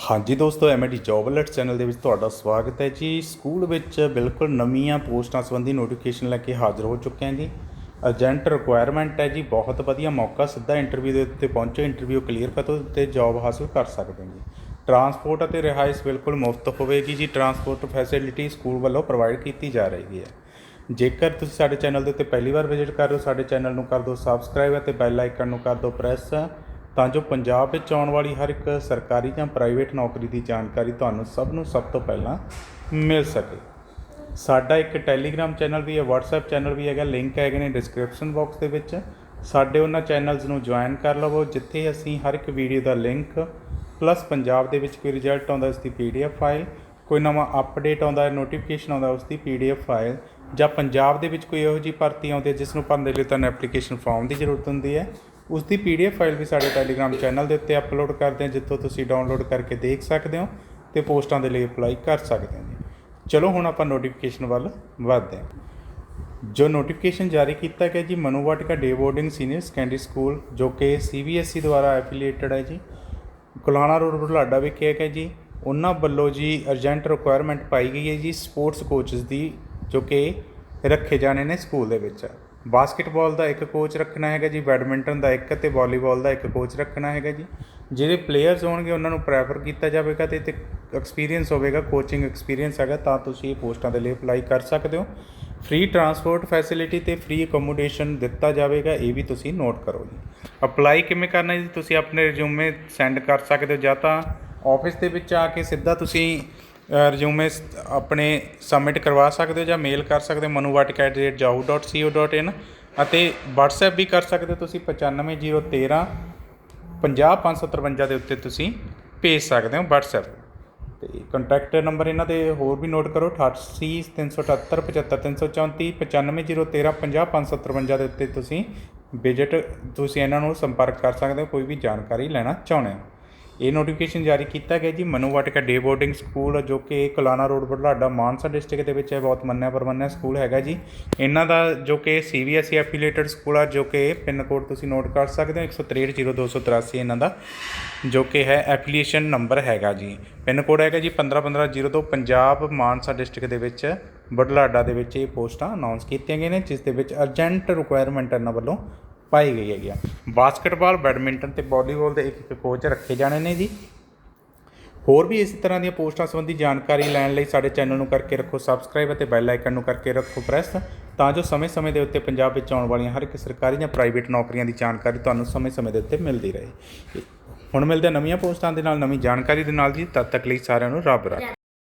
ਹਾਂਜੀ ਦੋਸਤੋ MD job alert channel ਦੇ ਵਿੱਚ ਤੁਹਾਡਾ ਸਵਾਗਤ ਹੈ ਜੀ। ਸਕੂਲ ਵਿੱਚ ਬਿਲਕੁਲ ਨਵੀਆਂ ਪੋਸਟਾਂ ਸੰਬੰਧੀ ਨੋਟੀਫਿਕੇਸ਼ਨ ਲੈ ਕੇ ਹਾਜ਼ਰ ਹੋ ਚੁੱਕੇ ਹਾਂ ਜੀ। ਏਜੰਟ ਰਿਕੁਆਇਰਮੈਂਟ ਹੈ ਜੀ, ਬਹੁਤ ਵਧੀਆ ਮੌਕਾ, ਸਿੱਧਾ ਇੰਟਰਵਿਊ ਦੇ ਉੱਤੇ ਪਹੁੰਚੋ ਇੰਟਰਵਿਊ ਕਲੀਅਰ ਕਰੋ ਤੇ ਜੌਬ ਹਾਸਲ ਕਰ ਸਕਦੇ ਹੋ ਜੀ। ਟਰਾਂਸਪੋਰਟ ਅਤੇ ਰਿਹਾਇਸ਼ ਬਿਲਕੁਲ ਮੁਫਤ ਹੋਵੇਗੀ ਜੀ। ਟਰਾਂਸਪੋਰਟ ਫੈਸਿਲਿਟੀ ਸਕੂਲ ਵੱਲੋਂ ਪ੍ਰੋਵਾਈਡ ਕੀਤੀ ਜਾ ਰਹੀ ਹੈ। ਜੇਕਰ ਤੁਸੀਂ ਸਾਡੇ ਚੈਨਲ ਦੇ ਉੱਤੇ ਪਹਿਲੀ ਵਾਰ ਵਿਜ਼ਿਟ ਕਰ ਰਹੇ ਹੋ, ਸਾਡੇ ਚੈਨਲ ਨੂੰ ਕਰ ਦਿਓ ਸਬਸਕ੍ਰਾਈਬ ਅਤੇ ਬੈਲ ਆਈਕਨ ਨੂੰ ਕਰ ਦਿਓ ਪ੍ਰੈਸ ਤਾਂ ਜੋ ਪੰਜਾਬ ਵਿੱਚ ਆਉਣ ਵਾਲੀ ਹਰ ਇੱਕ ਸਰਕਾਰੀ ਜਾਂ ਪ੍ਰਾਈਵੇਟ ਨੌਕਰੀ ਦੀ ਜਾਣਕਾਰੀ ਤੁਹਾਨੂੰ ਸਭ ਨੂੰ ਸਭ ਤੋਂ ਪਹਿਲਾਂ ਮਿਲ ਸਕੇ। ਸਾਡਾ ਇੱਕ ਟੈਲੀਗ੍ਰਾਮ ਚੈਨਲ ਵੀ ਹੈ, WhatsApp ਚੈਨਲ ਵੀ ਹੈਗਾ, ਲਿੰਕ ਹੈਗੇ ਨੇ ਡਿਸਕ੍ਰਿਪਸ਼ਨ ਬਾਕਸ ਦੇ ਵਿੱਚ। ਸਾਡੇ ਉਹਨਾਂ ਚੈਨਲਸ ਨੂੰ ਜੁਆਇਨ ਕਰ ਲਵੋ, ਜਿੱਥੇ ਅਸੀਂ ਹਰ ਇੱਕ ਵੀਡੀਓ ਦਾ ਲਿੰਕ ਪਲੱਸ ਪੰਜਾਬ ਦੇ ਵਿੱਚ ਕੋਈ ਰਿਜ਼ਲਟ ਆਉਂਦਾ ਉਸ ਦੀ ਪੀਡੀਐਫ ਫਾਈਲ ਕੋਈ ਨਵਾਂ ਅਪਡੇਟ ਆਉਂਦਾ ਹੈ ਨੋਟੀਫਿਕੇਸ਼ਨ ਆਉਂਦਾ ਉਸ ਦੀ ਪੀਡੀਐਫ ਫਾਈਲ ਜਾਂ ਪੰਜਾਬ ਦੇ ਵਿੱਚ ਕੋਈ ਇਹੋ ਜਿਹੀ ਭਰਤੀ ਆਉਂਦੀ ਹੈ, ਜਿਸ ਨੂੰ ਭਰਨ ਦੇ ਲਈ ਤੁਹਾਨੂੰ ਐਪਲੀਕੇਸ਼ਨ ਫਾਰਮ ਦੀ ਜ਼ਰੂਰਤ ਹੁੰਦੀ ਹੈ। ਉਸ ਦੀ ਪੀਡੀਐਫ ਫਾਈਲ ਵੀ ਸਾਡੇ ਟੈਲੀਗ੍ਰਾਮ ਚੈਨਲ ਦੇ ਉੱਤੇ ਅਪਲੋਡ ਕਰਦੇ ਹਾਂ, ਜਿੱਥੋਂ ਤੁਸੀਂ ਡਾਊਨਲੋਡ ਕਰਕੇ ਦੇਖ ਸਕਦੇ ਹੋ ਤੇ ਪੋਸਟਾਂ ਦੇ ਲਈ ਅਪਲਾਈ ਕਰ ਸਕਦੇ ਹੋ ਜੀ। ਚਲੋ, ਹੁਣ ਆਪਾਂ ਨੋਟੀਫਿਕੇਸ਼ਨ ਵੱਲ ਵਧਦੇ ਹਾਂ। ਜੋ ਨੋਟੀਫਿਕੇਸ਼ਨ ਜਾਰੀ ਕੀਤਾ ਗਿਆ ਜੀ, Manu Vatika day boarding senior secondary school ਜੋ ਕਿ ਸੀਬੀਐਸਈ ਦੁਆਰਾ ਐਫੀਲੀਏਟਡ ਹੈ ਜੀ। ਕੁਲਾਣਾ ਰੋਡ ਬੁਢਲਾਡਾ ਵਿਖੇ ਹੈਗਾ ਜੀ। ਉਹਨਾਂ ਵੱਲੋਂ ਜੀ ਅਰਜੈਂਟ ਰਿਕੁਆਇਰਮੈਂਟ ਪਾਈ ਗਈ ਹੈ ਜੀ ਸਪੋਰਟਸ ਕੋਚਸ ਦੀ, ਜੋ ਕਿ ਰੱਖੇ ਜਾਣੇ ਨੇ ਸਕੂਲ ਦੇ ਵਿੱਚ। ਬਾਸਕਟਬਾਲ ਦਾ ਇੱਕ ਕੋਚ ਰੱਖਣਾ ਹੈਗਾ ਜੀ, ਬੈਡਮਿੰਟਨ ਦਾ ਇੱਕ ਅਤੇ ਵਾਲੀਬਾਲ ਦਾ ਇੱਕ ਕੋਚ ਰੱਖਣਾ ਹੈਗਾ ਜੀ। ਜਿਹੜੇ ਪਲੇਅਰਸ ਹੋਣਗੇ, ਉਹਨਾਂ ਨੂੰ ਪ੍ਰੈਫਰ ਕੀਤਾ ਜਾਵੇਗਾ ਤੇ ਤੇ ਐਕਸਪੀਰੀਅੰਸ ਹੋਵੇਗਾ ਕੋਚਿੰਗ ਐਕਸਪੀਰੀਅੰਸ ਹੈਗਾ, ਤਾਂ ਤੁਸੀਂ ਇਹ ਪੋਸਟਾਂ ਦੇ ਲਈ ਅਪਲਾਈ ਕਰ ਸਕਦੇ ਹੋ। ਫ੍ਰੀ ਟਰਾਂਸਪੋਰਟ ਫੈਸਿਲਿਟੀ ਤੇ ਫ੍ਰੀ ਅਕੋਮੋਡੇਸ਼ਨ ਦਿੱਤਾ ਜਾਵੇਗਾ, ਇਹ ਵੀ ਤੁਸੀਂ ਨੋਟ ਕਰੋ ਜੀ। ਅਪਲਾਈ ਕਿਵੇਂ ਕਰਨਾ ਜੀ? ਤੁਸੀਂ ਆਪਣੇ ਰਿਜ਼ਿਊਮੇ ਸੈਂਡ ਕਰ ਸਕਦੇ ਹੋ ਜਾਂ ਤਾਂ ਆਫਿਸ ਦੇ ਵਿੱਚ ਆ ਕੇ ਸਿੱਧਾ ਤੁਸੀਂ ਰਿਜ਼ਿਊਮੇ ਆਪਣੇ ਸਬਮਿਟ ਕਰਵਾ ਸਕਦੇ ਹੋ ਜਾਂ ਮੇਲ ਕਰ ਸਕਦੇ ਹੋ manuvatic@yahoo.co.in ਅਤੇ WhatsApp ਵੀ ਕਰ ਸਕਦੇ ਹੋ ਤੁਸੀਂ 95013 50553 ਦੇ ਉੱਤੇ ਤੁਸੀਂ ਭੇਜ ਸਕਦੇ ਹੋ WhatsApp ਤੇ ਕੰਟੈਕਟ ਨੰਬਰ ਇਹਨਾਂ ਦੇ ਹੋਰ ਵੀ ਨੋਟ ਕਰੋ 88 378 75 334 95013 50553 ਦੇ ਉੱਤੇ ਤੁਸੀਂ ਵਿਜ਼ਿਟ ਤੁਸੀਂ ਇਹਨਾਂ ਨੂੰ ਸੰਪਰਕ ਕਰ ਸਕਦੇ ਹੋ, ਕੋਈ ਵੀ ਜਾਣਕਾਰੀ ਲੈਣਾ ਚਾਹੁੰਦੇ ਹੋ। ਇਹ ਨੋਟੀਫਿਕੇਸ਼ਨ ਜਾਰੀ ਕੀਤਾ ਗਿਆ ਜੀ Manu Vatika day boarding school ਜੋ ਕਿ ਕਲਾਨਾ ਰੋਡ ਬੁਢਲਾਡਾ ਮਾਨਸਾ ਡਿਸਟ੍ਰਿਕਟ ਦੇ ਵਿੱਚ ਹੈ ਬਹੁਤ ਮੰਨਿਆ ਪਰਮੰਨਿਆ ਸਕੂਲ ਹੈਗਾ ਜੀ। ਇਹਨਾਂ ਦਾ ਜੋ ਕਿ ਸੀਬੀਐਸਈ ਐਫੀਲੀਏਟਡ ਸਕੂਲ ਆ, ਜੋ ਕਿ ਪਿੰਨ ਕੋਡ ਤੁਸੀਂ ਨੋਟ ਕਰ ਸਕਦੇ ਹੋ 130283 ਇਹਨਾਂ ਦਾ, ਜੋ ਕਿ ਹੈ ਐਫੀਲੀਏਸ਼ਨ ਨੰਬਰ ਹੈਗਾ ਜੀ। ਪਿੰਨ ਕੋਡ ਹੈਗਾ ਜੀ 151502 ਪੰਜਾਬ, ਮਾਨਸਾ ਡਿਸਟ੍ਰਿਕਟ ਦੇ ਵਿੱਚ ਬੁਢਲਾਡਾ ਦੇ ਵਿੱਚ ਇਹ ਪੋਸਟਾਂ ਅਨਾਉਂਸ ਕੀਤੀਆਂ ਗਈਆਂ ਨੇ, ਜਿਸ ਦੇ ਵਿੱਚ ਅਰਜੈਂਟ ਰਿਕੁਆਇਰਮੈਂਟ ਇਹਨਾਂ ਵੱਲੋਂ ਪਾਈ ਗਈ ਹੈਗੀ ਆ। ਬਾਸਕਟਬਾਲ, ਬੈਡਮਿੰਟਨ ਤੇ ਵਾਲੀਬਾਲ ਦੇ ਇੱਕ ਇੱਕ ਕੋਚ ਰੱਖੇ ਜਾਣੇ ਨੇ ਜੀ। ਹੋਰ ਵੀ ਇਸੇ ਤਰ੍ਹਾਂ ਦੀਆਂ ਪੋਸਟਾਂ ਸੰਬੰਧੀ ਜਾਣਕਾਰੀ ਲੈਣ ਲਈ ਸਾਡੇ ਚੈਨਲ ਨੂੰ ਕਰਕੇ ਰੱਖੋ ਸਬਸਕ੍ਰਾਈਬ ਅਤੇ ਬੈਲ ਆਈਕਨ ਨੂੰ ਕਰਕੇ ਰੱਖੋ ਪ੍ਰੈਸ ਤਾਂ ਜੋ ਸਮੇਂ-ਸਮੇਂ ਦੇ ਉੱਤੇ ਪੰਜਾਬ ਵਿੱਚ ਆਉਣ ਵਾਲੀਆਂ ਹਰ ਇੱਕ ਸਰਕਾਰੀ ਜਾਂ ਪ੍ਰਾਈਵੇਟ ਨੌਕਰੀਆਂ ਦੀ ਜਾਣਕਾਰੀ ਤੁਹਾਨੂੰ ਸਮੇਂ-ਸਮੇਂ ਦੇ ਉੱਤੇ ਮਿਲਦੀ ਰਹੇ। ਹੁਣ ਮਿਲਦੇ ਨਵੀਆਂ ਪੋਸਟਾਂ ਦੇ ਨਾਲ, ਨਵੀਂ ਜਾਣਕਾਰੀ ਦੇ ਨਾਲ ਜੀ। ਤਦ ਤੱਕ ਲਈ ਸਾਰਿਆਂ ਨੂੰ ਰੱਬ ਰੱਖ।